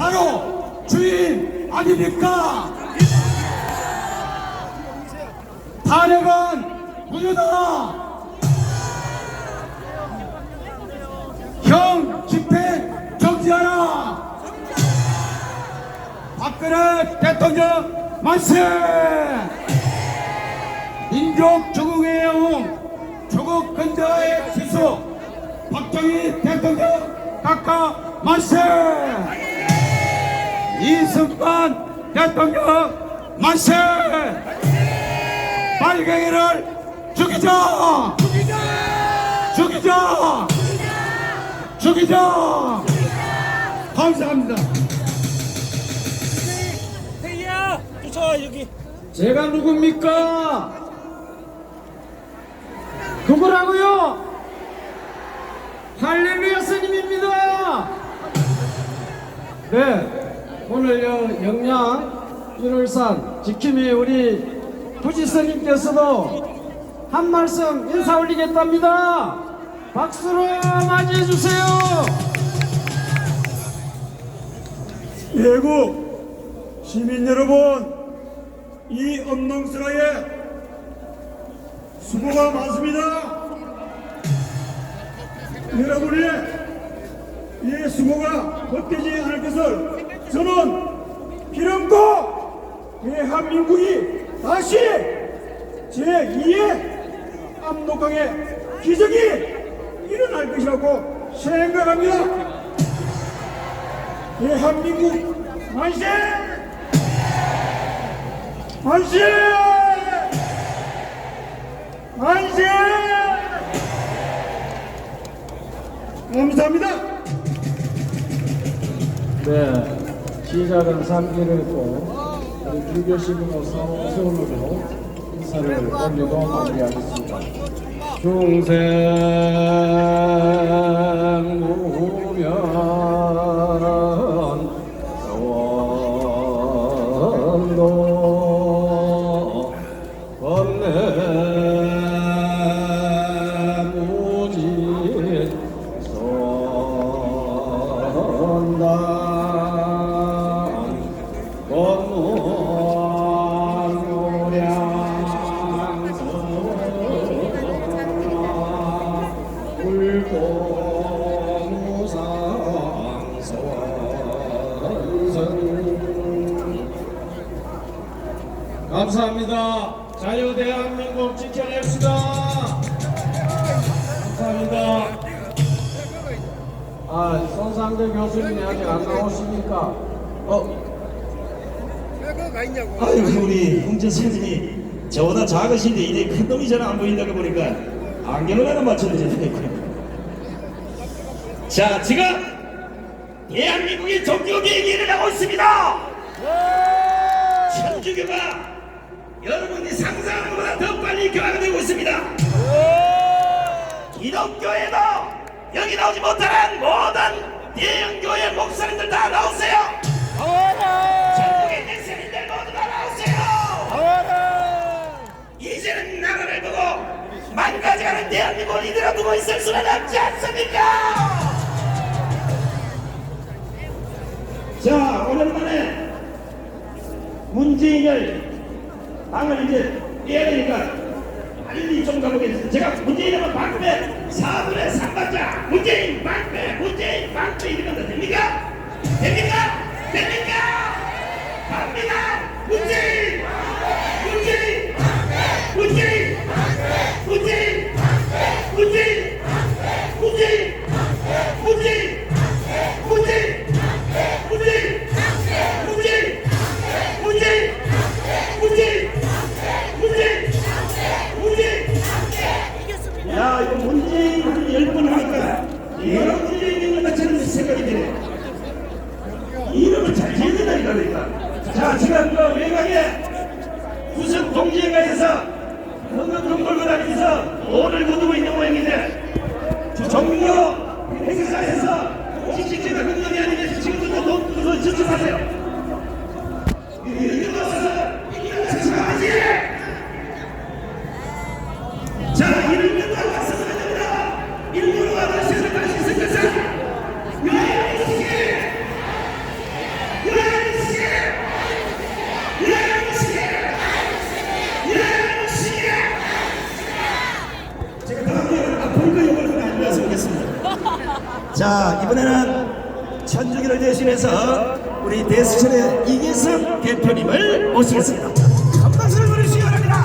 바로 주인 아닙니까? 탄핵은 무효다. 형 집행 정지하라. 박근혜 대통령 만세! 민족 조국의 영웅, 조국 근대화의 지수, 박정희 대통령 각하 만세! 이승만 대통령 만세! 빨갱이를 죽이자! 죽이자! 죽이자! 감사합니다. 태희야 쫓아와 여기 제가 누굽니까? 누구라고요? 할렐루야 스님입니다. 네, 오늘요 영양 윤월산 지킴이 우리 부지 스님께서도 한 말씀 인사 올리겠답니다. 박수로 맞이해 주세요. 대구 시민 여러분, 이 엄농스라에 수고가 많습니다. 여러분의 이 수고가 헛되지 않을 것을 저는 기름고 대한민국이 다시 제2의 압록강의 기적이 일어날 것이라고 생각합니다. 대한민국 만세! 만세! 만세! 감사합니다. 네, 시작은 삼기를 했고 우리 불교식으로 세우므로 인사를 올리고 마무리하겠습니다. 중생 무면 감사합니다. 자유 대한민국 지켜냅시다. 감사합니다. 아, 손상대 교수님이 아직 안 나오시니까 어, 아이고 우리 홍천 선생님이 저보다 작으신데 이제 큰 놈이 잘 안 보인다고 보니까 안경을 하나 맞춰주셨네요. 자 지금 대한민국이 종교 개혁이 일어나고 있습니다. 천주교가 여러분이 상상하는 것보다 더 빨리 교화가 되고 있습니다. 기독교에도 여기 나오지 못하는 모든 대형 교회 목사님들 다 나오세요. 있는 세리들 모두 다 나오세요. 이제는 나라를 보고 망가져가는 대한민국을 이대로 두고 있을 수는 없지 않습니까? 자, 오랜만에 문재인을 당을 이제 떼야 되니까 빨리 좀 가보겠습니다. 제가 문재인하면 방패 4분의 3받자 문재인 방패 문재인 방패 이러면 됩니까? 됩니까? 됩니까? 갑니다! 문재인! 문재인! 문재인! 문재인! 잘 지어준다니까 그러니까. 자, 지금 그 외곽에 구석 동지회가에서 헌금 걸고 다니면서 돈을 거두고 있는 모양인데 종료 행사에서 직직제가 헌금이 아니면 지금부터 돈 거둬서 저축하세요. 이거 와서 저축하지. 자, 이런 것도 왔으면 됩니다. 일부러 와서 세상할 수 있을 것은 왜 이렇게 자 이번에는 천주교를 대신해서 우리 대수천의 이계성 대표님을 모시겠습니다. 한 박수를 보내주시기 바랍니다.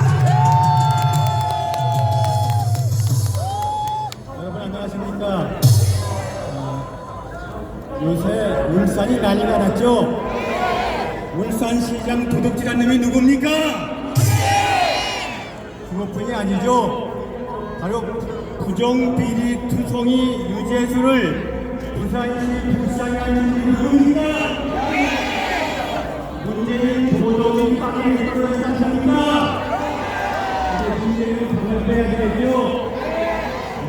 여러분 안녕하십니까? 어, 요새 울산이 난리가 났죠? 울산시장 도둑질한 놈이 누굽니까? 그것뿐이 아니죠. 바로 부정비리 투성이 유재수를 부산시 불쌍한 놈이 누굽니까? 문재인? 이제 방어해야 되겠죠?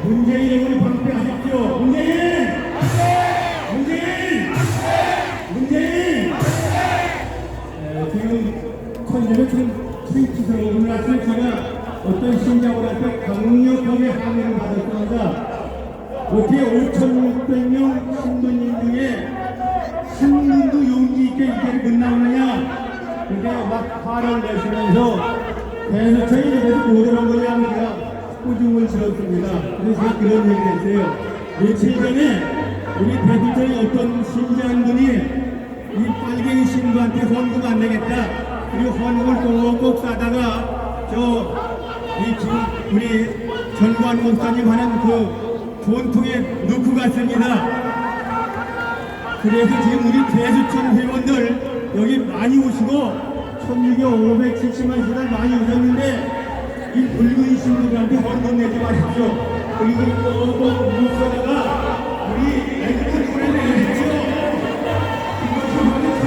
문재인을 방패하십시오. 문재인! 문재인! 문재인! 에, 지금 천주는 지금 트위트로 올랐을 제가 어떤 신자분한테 강력하게 항의를 받았습니다. 어떻게 5,600명 신도님 중에 한 분도 용기 나오느냐? 그게 막 화를 내시면서 대서청이 그래서 못 오는 거냐 제가 꾸중을 지었습니다. 그래서 그런 얘기를 했어요. 며칠 전에 우리 대구청의 어떤 분이 이 빨갱이 신부한테 헌금 안 내겠다. 그리고 헌금을 꼭꼭 싸다가 저 이 지금 우리 전관 목사님 하는 그 돈통에 넣고 갔습니다. 그래서 지금 우리 대수청 회원들 여기 많이 오시고 1600, 570만 시간 많이 오셨는데 이 불구이 신들한테 헌돈 내지 마십시오. 그리고 또또 무엇에다가 우리 애들 프레임에 있죠. 이것이 바로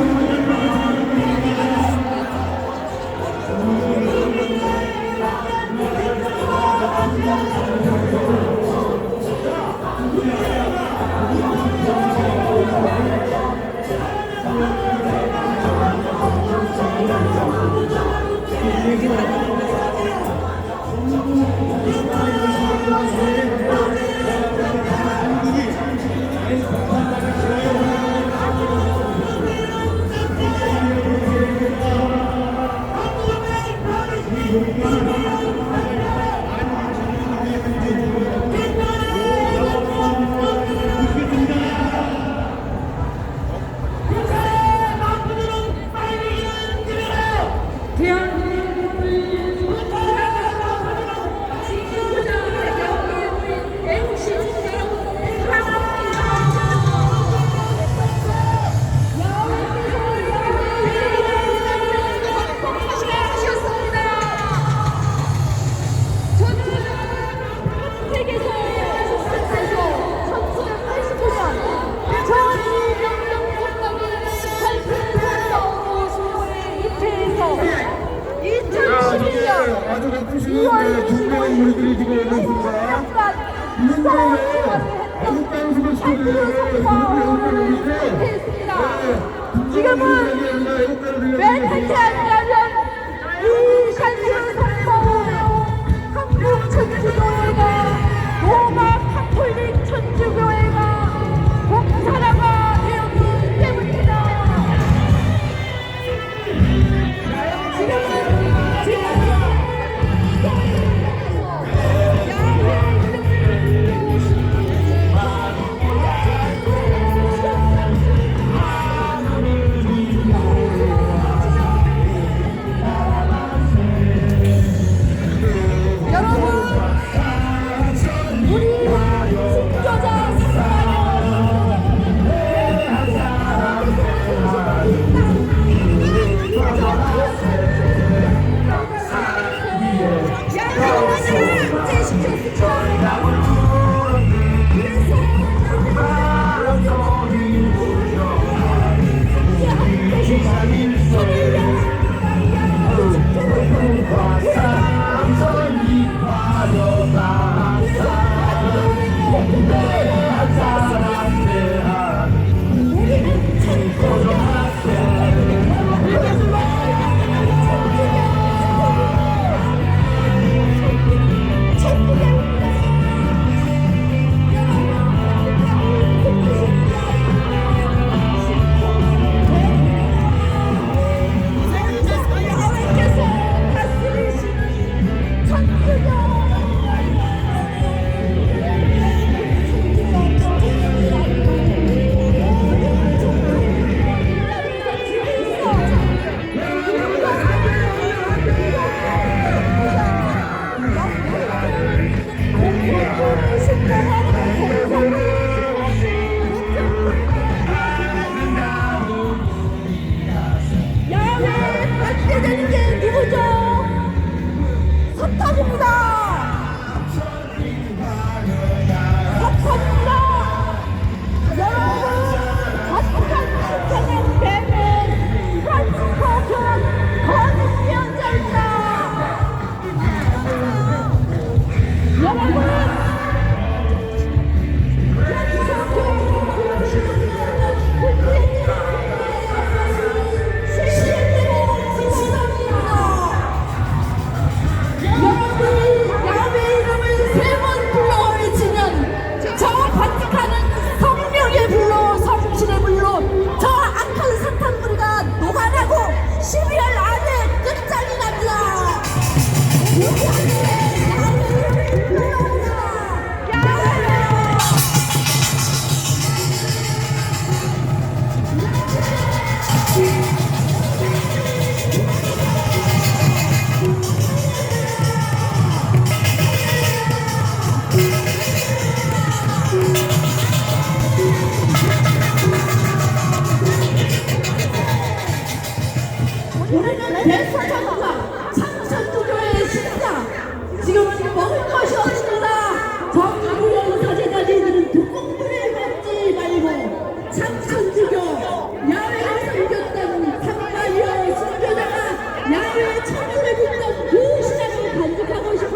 Ben de kendilerden iyi şeyler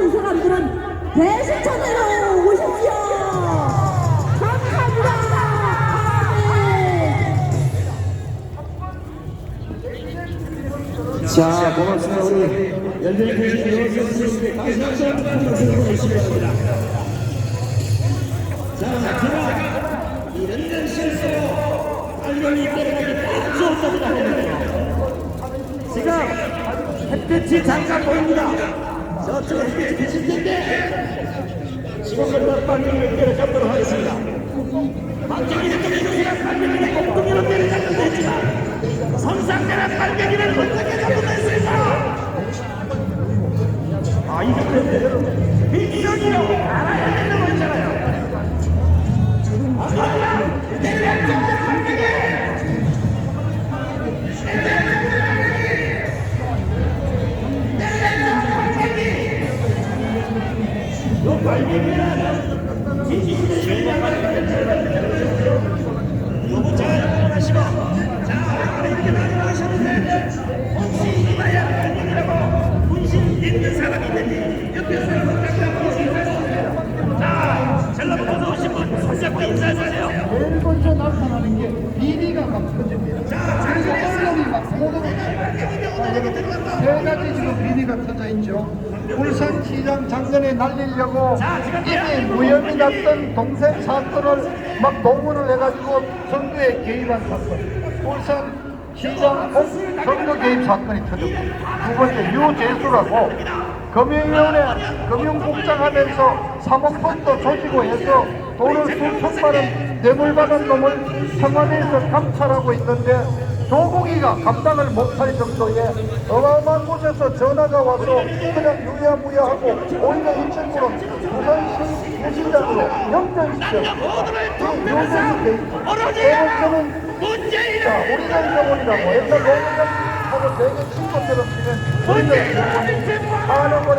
싶은 사람들은 대신천으로 오십시오 감사합니다. 자, 고맙습니다. 우리 연준이 교수님, 교수님, 이런 실수로 수 없다고 하는데요. 지금 햇빛이 잠깐 보입니다. 햇빛이 비칠 텐데 지금부터 빨리 때려잡도록 하겠습니다. 박정희는 때려주세요. 빨리 엉덩이로 때려잡는 되지만 선상대는 빨갱이를 어떻게 잡는 됐습니까? 아, 이거 빅성이요. 알아야 되는 거 있잖아요. 제일 먼저 나타나는 게 비리가 막 터집니다. 그래서 언론이 막 보도를 세 가지 지금 비리가 터져 있죠. 울산시장 작년에 날리려고 이미 무혐의 났던 동생 사건을 막 동원을 해가지고 선거에 개입한 사건. 울산 시장 선거 개입 사건이 터졌고 두 번째 유재수라고 금융위원회 금융국장하면서 3억 번도 조지고 해서 돈을 수천만 원 뇌물받은 놈을 청와대에서 감찰하고 있는데 조국이가 감당을 못할 정도의 어마어마한 곳에서 전화가 와서 그냥 유야무야하고 오히려 이 친구는 부산시 부시장으로 영전시켰습니다. 이세 번째는 자, 우리가 잊어버리라고. 옛날 노무현하고 되게 지낸 우리가 잊어버린 하는 거에